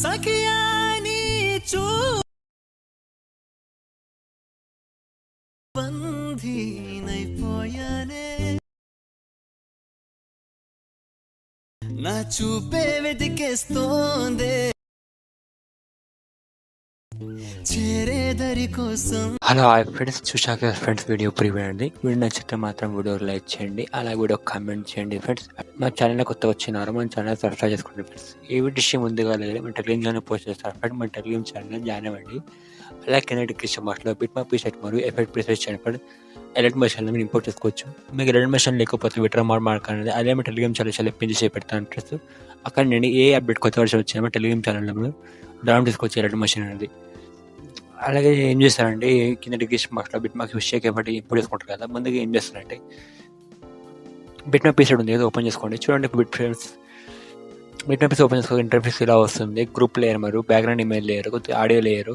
సఖియా నీ చూ బంధీనైపోయానే. నా చూపే వెతికేస్తోందే. Hello hi friends. చూశాక ఫ్రెండ్స్ వీడియో ప్రివ్యూ అండి. వీడియో నచ్చితే మాత్రం వీడియో లైక్ చేయండి అలాగే వీడియో కామెంట్ చేయండి ఫ్రెండ్స్. మా ఛానల్ కొత్త వచ్చినారు మన ఛానల్ సబ్స్క్రైబ్ చేసుకోండి ఫ్రెండ్స్. ఏ విషయం ముందుగా లేదు మన టెలిగ్రామ్లోనే పోస్ట్ చేస్తారు. ఫ్రెండ్ మన టెలిగ్రామ్ ఛానల్ జాయిన్ అవ్వండి అలాగే కింద డిస్క్రిప్షన్ బాక్స్లో బిట్ మా పీసెట్ మరియు ఎఫెక్ట్ ప్రిసెస్ చేయండి ఫ్రెండ్ ఎలర్ట్ మెషిన్ మీరు ఇంపోర్ట్ చేసుకోవచ్చు. మీకు ఎలర్ట్ మెషిన్ లేకపోతే విట్రా మాడ్ మార్కాఅనేది అదే మీ టెలిగ్రామ్ ఛానల్ చాలా పెంచి చేపెడతాను ఫ్రెండ్స్. అక్కడ నేను ఏ అప్డేట్ కొత్త వర్షం వచ్చినా మా టెలిగ్రామ్ ఛానల్లో మీరు డౌన్ తీసుకొచ్చి ఎలర్ట్ మెషిన్ అనేది. అలాగే ఏం చేస్తారంటే కింద డిస్క్రిప్షన్ బాక్స్లో బిట్ మార్క్స్ విషయం కాబట్టి ఇప్పుడు చేసుకుంటారు కదా ముందుగా ఏం చేస్తారంటే బిట్ మ్యాప్ పీసెడ్ ఉంది కదా ఓపెన్ చేసుకోండి. చూడండి bit friends bit map open చేసుకో ఇంటర్ఫేస్ ఇలా వస్తుంది. గ్రూప్ లేయర్ మరియు background image layer audio layer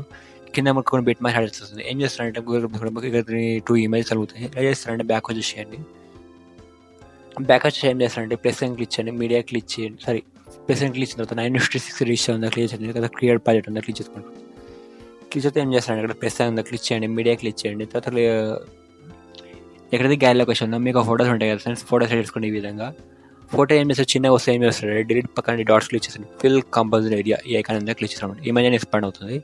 కింద మనకు కొన్ని బిట్ మ్యాచ్ యాడ్ వస్తుంది ఏం చేస్తారంటే గూగుల్ టూ ఇమేజ్ కలుగుతాయి ఎలా చేస్తారంటే బ్యాక్ వచ్చి చేయండి. బ్యాక్ వచ్చి ఏం చేస్తారంటే ప్లస్ అండ్ క్లిక్ చేయండి. మీడియా క్లిక్ చేయండి. సారీ ప్లస్ అని క్లిక్ చేసిన తర్వాత నైన్ ఫిఫ్టీ సిక్స్ రిజిస్టర్ ఉందా క్లియర్ చేయండి కదా క్రియేట్ ప్రాజెక్ట్ ఉందా క్లిక్ చేసుకోండి. చేస్తే ఏం చేస్తాను ఇక్కడ ప్లస్ ఉందా? క్లిక్ చేయండి మీడియా క్లిక్ చేయండి. తర్వాత ఎక్కడైతే గ్యాలరీ లొకేషన్ ఉందో మీకు ఫోటోస్ ఉంటాయి కదా ఫ్రెండ్స్ ఫోటోస్ చేసుకోండి ఈ విధంగా. ఫోటో ఏం చేస్తారు? చిన్నగా వస్తే ఏం చేస్తారు? డిలీట్ పక్కన డాట్స్ క్లిక్ చేసి ఫిల్ కంపల్సరీ ఏరియా ఈ ఐకాన్ ఉందా? క్లిక్ చేస్తాం ఇమేజ్ అనేది ఎక్స్పాండ్ అవుతుంది.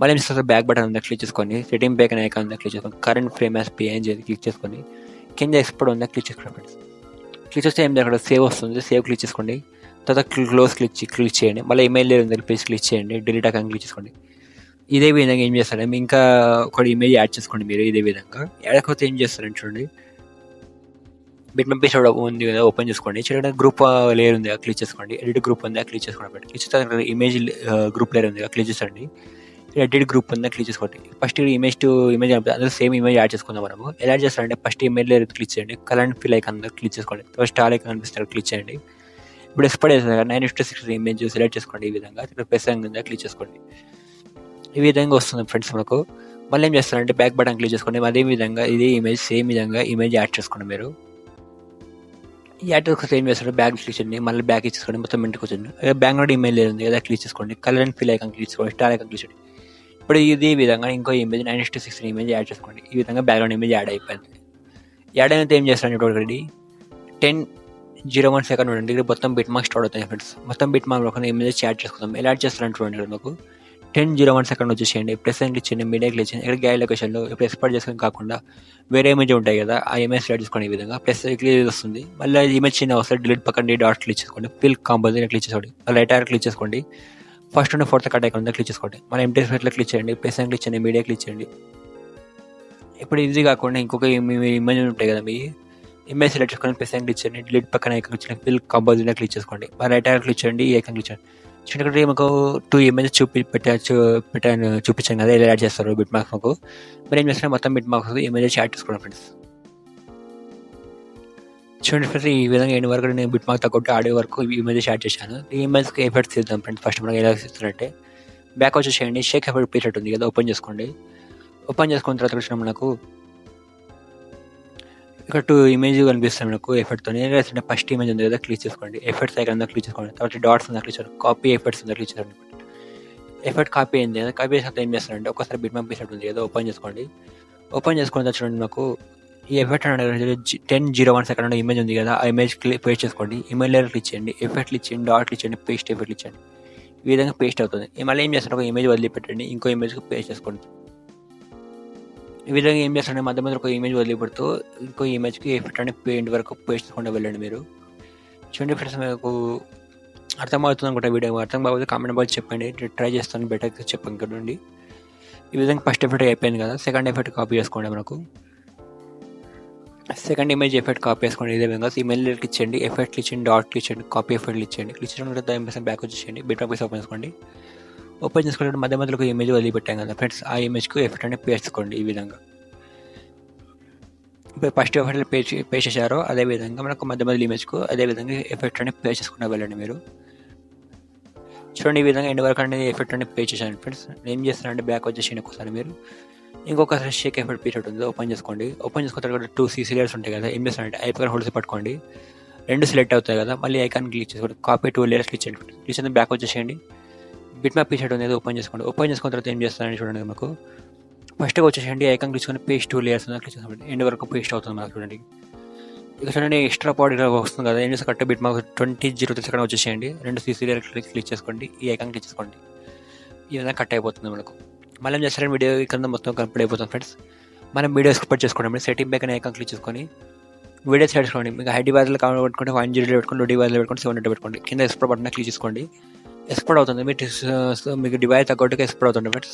మళ్ళీ ఏం చేస్తారు? బ్యాక్ బటన్ అంతా క్లిక్ చేసుకొని సెట్టింగ్ బ్యాక్ అనే ఐకాన్ అంతా క్లిక్ చేసుకొని current frame as PNG click చేసుకొని కింద ఎక్స్పోర్ట్ ఉందా? క్లిక్ చేసుకోండి ఫ్రెండ్స్ క్లిక్ చేస్తే ఏం అక్కడ సేవ్ వస్తుంది. సేవ్ క్లిక్ చేసుకోండి. తర్వాత క్లోజ్ క్లిక్ క్లిక్ చేయండి. మళ్ళీ ఇమెయిల్ లేదు పేజ్ క్లిక్ చేయండి. డిలీట్ అకౌంట్ క్లిక్ చేసుకోండి. ఇదే విధంగా ఏం చేస్తారంటే ఇంకా ఒక ఇమేజ్ యాడ్ చేసుకోండి మీరు ఇదే విధంగా. యాడకపోతే ఏం చేస్తారంటే చూడండి. బిట్ మ్యాప్ పేజ్ ఉంది కదా ఓపెన్ చేసుకోండి. చిన్న గ్రూప్ లేయర్ ఉంది క్లిక్ చేసుకోండి. ఎడిట్ గ్రూప్ ఉంది క్లిక్ చేసుకోండి. క్లిక్ చేస్తే ఇమేజ్ గ్రూప్ లేయర్ ఉంది క్లిక్ చేసండి ఎడిట్ గ్రూప్ ఉందా క్లిక్ చేసుకోండి. ఫస్ట్ ఇమేజ్ టు ఇమేజ్ అందులో సేమ్ ఇమేజ్ యాడ్ చేసుకుందాం మనము. ఎలా యాడ్ చేస్తారంటే ఫస్ట్ ఇమేజ్ లేయర్ క్లిక్ చేయండి. కలర్ ఫిల్ ఐకాన్ క్లిక్ చేసుకోండి. ఫస్ట్ ఆల్ ఐకాన్ కనిపిస్తారు క్లిక్ చేయండి. ఇప్పుడు ఎక్స్పర్ట్ చేస్తారు nine fifty six image select చేసుకోండి ఈ విధంగా. ఇక్కడ ప్రెస్ ఉందా క్లిక్ చేసుకోండి. ఈ విధంగా వస్తుంది ఫ్రెండ్స్ మనకు. మళ్ళీ ఏం చేస్తారంటే బ్యాక్ బటన్ క్లిక్ చేసుకోండి అదే విధంగా ఇదే ఇమేజ్ సేమ్ విధంగా ఇమేజ్ యాడ్ చేసుకోండి మీరు. ఈ యాడ్ చేసుకుంటే ఏం చేస్తారు బ్యాక్ క్లిక్ చేయండి మళ్ళీ బ్యాక్ ఇచ్చేసుకోండి మొత్తం ఇంటికి వచ్చింది బ్యాక్గ్రౌండ్ ఇమేజ్ లేదు కదా క్లిక్ చేసుకోండి. Colour and fill icon click చేసుకోండి స్టార్ ఐకాన్ క్లిక్ చేయండి. ఇప్పుడు ఇదే విధంగా ఇంకో image nine sixty six image add చేసుకోండి. ఈ విధంగా బ్యాక్గ్రౌండ్ ఇమేజ్ యాడ్ అయిపోయింది. యాడ్ అయితే ఏం చేస్తారంటే ఒకటి టెన్ జీరో వన్ సెకండ్ ఉండండి. ఇక్కడ మొత్తం బిట్ మార్క్స్ స్టార్ట్ అవుతాయి ఫ్రెండ్స్. మొత్తం బిట్ మార్క్ ఒక ఇమేజ్ యాడ్ చేసుకుందాం. ఎలా యాడ్ చేస్తారంటే చూడండి మాకు. టెన్ జీరో వన్ సెకండ్ వచ్చేసేయండి. ప్రెస్ క్లిక్ మీడియాకి మీడియా ఇక్కడ గ్యాలరీ లొకేషన్లో ఇప్పుడు ఎక్స్పర్ట్ చేసుకొని కాకుండా వేరే ఇమేజ్ ఉంటాయి కదా ఆ ఇమేజ్ సెలెక్ట్ చేసుకోండి విధంగా. ప్లస్ క్లియర్ వస్తుంది. మళ్ళీ ఇమేజ్ చిన్న వస్తుంది. డిలీట్ పక్కన డాట్ క్లిక్ చేసుకోండి. ఫిల్ కంపల్సరీ క్లిక్ చేసుకోండి. మళ్ళీ రైట్ క్లిక్ చేసుకోండి. ఫస్ట్ ఉన్న ఫోర్త్ కట్ అయ్యకుండా క్లిక్ చేసుకోండి. మన ఎంటీ స్పెట్లో క్లిక్ చేయండి. ప్రెసెంట్ క్లిక్ చేయండి మీడియా క్లిక్ చేయండి. ఇప్పుడు ఇది కాకుండా ఇంకొక ఇమేజ్ ఉంటాయి కదా మీ ఇమేజ్ సెలెక్ట్ చేసుకొని ప్రెసెంట్ క్లిక్ చేయండి. డిలీట్ పక్కన ఐకాన్ క్లిక్ చేయండి. ఫిల్ క్లిక్ చేసుకోండి. మన రైట్ క్లిక్ చేయండి ఈ క్లిక్ చేయండి. చూడండి మాకు టూ ఇమేజ్ చూపి పెట్టచ్చు పెట్టాను చూపించాను కదా ఎలా యాడ్ చేస్తారు బిట్ మార్క్స్ మాకు. మరి ఏం చేస్తారు మొత్తం బిట్ మార్క్స్ ఇమేజెస్ యాడ్ చేసుకోండి ఫ్రెండ్స్ చూడండి ఫ్రెండ్స్ ఈ విధంగా ఎన్ని వరకు నేను బిట్ మార్క్ తగ్గొట్టి ఆడే వరకు ఇమేజెస్ యాడ్ చేశాను. ఈ ఇమేజ్కి ఎఫెక్ట్స్ ఇద్దాం ఫ్రెండ్స్ ఫస్ట్ మనకి ఎలా చేస్తున్నట్టే బ్యాక్ వచ్చేసేయండి. షేక్ ఎఫెక్ట్ పీరియడ్ ఉంది కదా ఓపెన్ చేసుకోండి. ఓపెన్ చేసుకున్న తర్వాత వచ్చిన మనకు ఇక్కడ టూ ఇమేజ్ కనిపిస్తాయి మనకు ఎఫెక్ట్తో ఏం చేస్తుంటే ఫస్ట్ ఇమేజ్ ఉంది కదా క్లిక్ చేసుకోండి. ఎఫెక్ట్స్ ఐకాన్ క్లిక్ చేసుకోండి. తర్వాత డాట్స్ ఉందా క్లిక్ చేసుకోండి కాపీ ఎఫెక్ట్స్ ఉందా క్లిక్ చేసుకోండి ఎఫెక్ట్ కాపీ అయింది కదా కాపీ చేసినప్పుడు ఏం చేస్తారంటే ఒకసారి బిట్ మ్యాప్ ఉంది కదా ఓపెన్ చేసుకోండి. ఓపెన్ చేసుకుని చూడండి నాకు ఈ ఎఫెక్ట్ అనేది ten zero one second image ఉంది కదా ఆ ఇమేజ్ క్లిక్ పేస్ట్ చేసుకోండి. ఇమేజ్ లేయర్ క్లిక్ చేయండి. ఎఫెక్ట్ ఇచ్చేయండి డాట్లు ఇచ్చేయండి పేస్ట్ ఎఫెక్ట్ ఇచ్చేయండి ఈ విధంగా పేస్ట్ అవుతుంది. మళ్ళీ ఏం చేస్తారు? ఒక ఇమేజ్ వదిలిపెట్టండి. ఇంకో ఇమేజ్కి పేస్ట్ చేసుకోండి. ఈ విధంగా ఏం చేస్తారంటే మధ్య మధ్యలో ఒక ఇమేజ్ వదిలిపెడుతూ ఇంకో ఇమేజ్కి ఎఫెక్ట్ అంటే పెయింట్ వరకు పేస్ట్ వెళ్ళండి మీరు. చూడండి ఫ్రెండ్స్ మీకు అర్థమవుతుంది అనుకుంటా వీడియో అర్థం కాకపోతే కామెంట్ బాక్స్ చెప్పండి. ట్రై చేస్తాను బెటర్ చెప్పండి ఇక్కడ ఈ విధంగా ఫస్ట్ ఎఫెక్ట్ అయిపోయింది కదా సెకండ్ ఎఫెక్ట్ కాపీ చేసుకోండి మనకు. సెకండ్ ఇమేజ్ ఎఫెక్ట్ కాపీ చేసుకోండి ఇదే విధంగా. ఇమెయిల్ క్లిక్ చేయండి ఎఫెక్ట్ ఇచ్చండి డాట్ క్లిక్ కాపీ ఎఫెక్ట్ ఇచ్చేయండి. ఇచ్చిన దాని బ్యాక్ వచ్చేయండి బిట్ ఆఫీస్ ఓపెన్ చేసుకోండి. ఓపెన్ చేసుకుంటే మధ్య మధ్యలో ఒక ఇమేజ్ వదిలిపెట్టాం కదా. ఫ్రెండ్స్ ఆ ఇమేజ్కి ఎఫెక్ట్ అనేది పేర్చుకోండి ఈ విధంగా. ఇప్పుడు ఫస్ట్ ఎఫెక్ట్ పే పేస్ట్ చేశారో అదే విధంగా మనకు మధ్య మధ్యలో ఇమేజ్కు అదే విధంగా ఎఫెక్ట్ అనేది పే చేసుకుంటూ వెళ్ళండి మీరు. చూడండి ఈ విధంగా ఎండ్ వరకు అనేది ఎఫెక్ట్ అనేది పే చేశాను ఫ్రెండ్స్ ఏం చేస్తానంటే బ్యాక్ వచ్చేసి ఒకసారి మీరు. ఇంకొకసారి షేక్ ఎఫెక్ట్ పీరియడ్ ఉంది ఓపెన్ చేసుకోండి. ఓపెన్ చేసుకున్న తర్వాత టూ సీ లేయర్స్ ఉంటాయి కదా ఏం చేస్తానంటే ఐపర్ హోల్డ్స్ పట్టుకోండి. రెండు సెలెక్ట్ అవుతాయి కదా మళ్ళీ ఐకాన్ క్లిక్ చేసుకోండి. కాపీ టూ లేయర్స్ క్లిక్ చేయండి క్లిక్ చేసిన బ్యాక్ వచ్చేసేయండి. బిట్ మ్యాప్ పీసెట్ అనేది ఓపెన్ చేసుకోండి. ఓపెన్ చేసుకున్న తర్వాత ఏం చేస్తారని చూడండి మాకు. ఫస్ట్గా వచ్చేసండి ఐకాన్ తీసుకొని పేస్ట్ టూ లేయర్స్ క్లిక్ చేసుకోండి ఎండ్ వరకు పేస్ట్ అవుతుంది మనకు చూడండి. ఇక చూడండి ఎక్స్ట్రా పాడ్ ఇలా వస్తుంది కదా ఏం చేస్తే కరెక్ట్ బిట్ మాకు ట్వంటీ జీరో త్రీ సెకండ్ వచ్చేసేయండి. రెండు సీసీ క్లిక్ క్లిక్ చేసుకోండి ఈ ఐకాన్ క్లిక్ చేసుకోండి. ఈ విధంగా కట్ అయిపోతుంది మనకు. మళ్ళీ ఏం చేస్తారంటే వీడియో ఇక్కడ మొత్తం కంప్లీట్ అయిపోతుంది ఫ్రెండ్స్. మనం వీడియో ఎక్స్పోర్ట్ చేసుకోండి సెట్టింగ్ బ్యాక్ అనే ఐకాన్ క్లిక్ చేసుకొని వీడియో సెట్ చేసుకోండి. మీకు హై డివైజ్లో కావాలి పెట్టుకుంటే వన్ జీరో పెట్టుకోండి లో డివైజ్లో పెట్టుకోండి సెవెన్ హండ్రెడ్ పెట్టుకోండి. కింద ఎక్స్పోర్ట్ బటన్ క్లిక్ చేసుకోండి. ఎక్స్పోర్ట్ అవుతుంది. మీ మీకు డివైస్ అకౌంట్కి ఎక్స్పోర్ట్ అవుతుంది. బట్